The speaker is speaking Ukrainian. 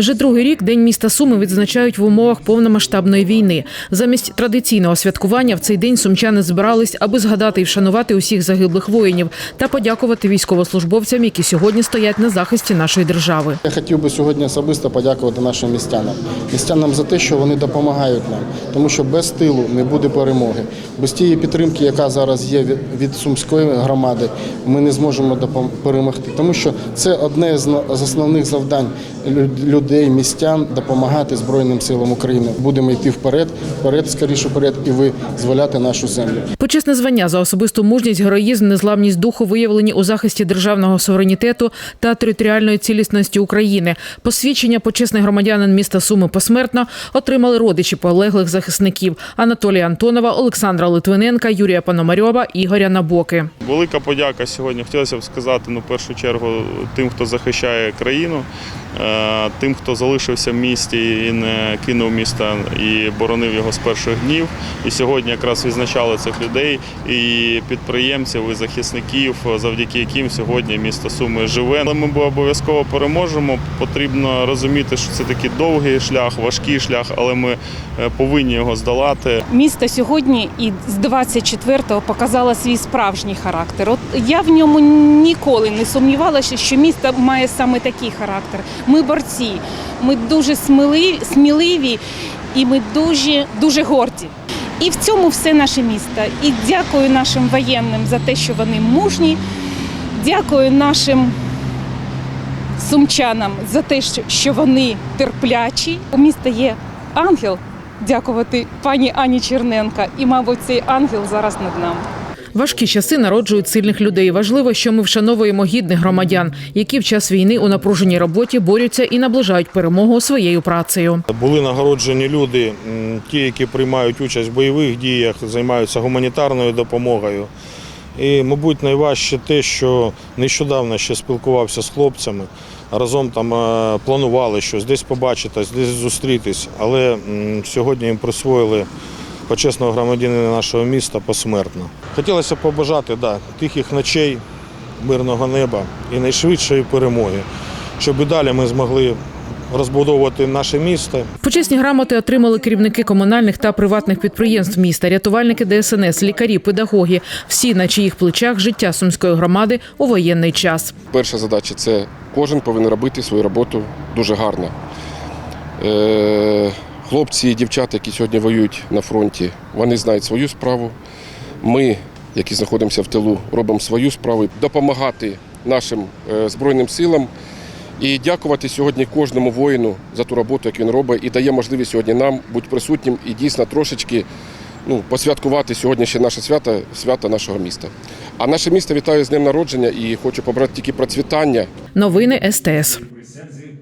Вже другий рік День міста Суми відзначають в умовах повномасштабної війни. Замість традиційного святкування в цей день сумчани збирались, аби згадати і вшанувати усіх загиблих воїнів та подякувати військовослужбовцям, які сьогодні стоять на захисті нашої держави. Я хотів би сьогодні особисто подякувати нашим містянам. Містянам за те, що вони допомагають нам, тому що без тилу не буде перемоги. Без тієї підтримки, яка зараз є від- сумської громади, ми не зможемо перемогти. Тому що це одне з основних завдань лю- людей, містян допомагати Збройним силам України. Будемо йти вперед, вперед, скоріше вперед, і визволяти нашу землю. Почесне звання за особисту мужність, героїзм, незламність духу виявлені у захисті державного суверенітету та територіальної цілісності України. Посвідчення почесний громадянин міста Суми посмертно отримали родичі полеглих захисників Анатолія Антонова, Олександра Литвиненка, Юрія Пономарьова, Ігоря Набоки. Велика подяка сьогодні. Хотілося б сказати ну, в першу чергу тим, хто захищає країну, е, тим, хто залишився в місті і не кинув міста і боронив його з перших днів. І сьогодні якраз відзначали цих людей і підприємців, і захисників, завдяки яким сьогодні місто Суми живе. Але ми обов'язково переможемо. Потрібно розуміти, що це такий довгий шлях, важкий шлях, але ми е, повинні його здолати. Місто сьогодні і з 24-го показало свій справжній характер. От я в ньому ніколи не сумнівалася, що місто має саме такий характер. Ми борці, ми дуже сміливі, сміливі і ми дуже, дуже горді. І в цьому все наше місто. І дякую нашим воєнним за те, що вони мужні. Дякую нашим сумчанам за те, що- що вони терплячі. У міста є ангел, дякувати пані Ані Черненка. І, мабуть, цей ангел зараз над нами. Важкі часи народжують сильних людей. Важливо, що ми вшановуємо гідних громадян, які в час війни у напруженій роботі борються і наближають перемогу своєю працею. Були нагороджені люди, ті, які приймають участь в бойових діях, займаються гуманітарною допомогою. І, мабуть, найважче те, що нещодавно ще спілкувався з хлопцями. Разом там е, планували щось, десь побачитись, десь зустрітись, але сьогодні їм присвоїли почесного громадянина нашого міста посмертно. Хотілося б побажати да, тихих ночей, мирного неба і найшвидшої перемоги, щоб і далі ми змогли розбудовувати наше місто. Почесні грамоти отримали керівники комунальних та приватних підприємств міста, рятувальники ДСНС, лікарі, педагоги. Всі на чиїх плечах життя сумської громади у воєнний час. Перша задача це кожен повинен робити свою роботу дуже гарно. Хлопці і дівчата, які сьогодні воюють на фронті, вони знають свою справу. Ми, які знаходимося в тилу, робимо свою справу, допомагати нашим е, Збройним силам і дякувати сьогодні кожному воїну за ту роботу, яку він робить, і дає можливість сьогодні нам бути присутнім і дійсно трошечки ну, посвяткувати сьогодні ще наше свято, свято нашого міста. А наше місто вітаю з днем народження і хочу побрати тільки процвітання Новини СТС.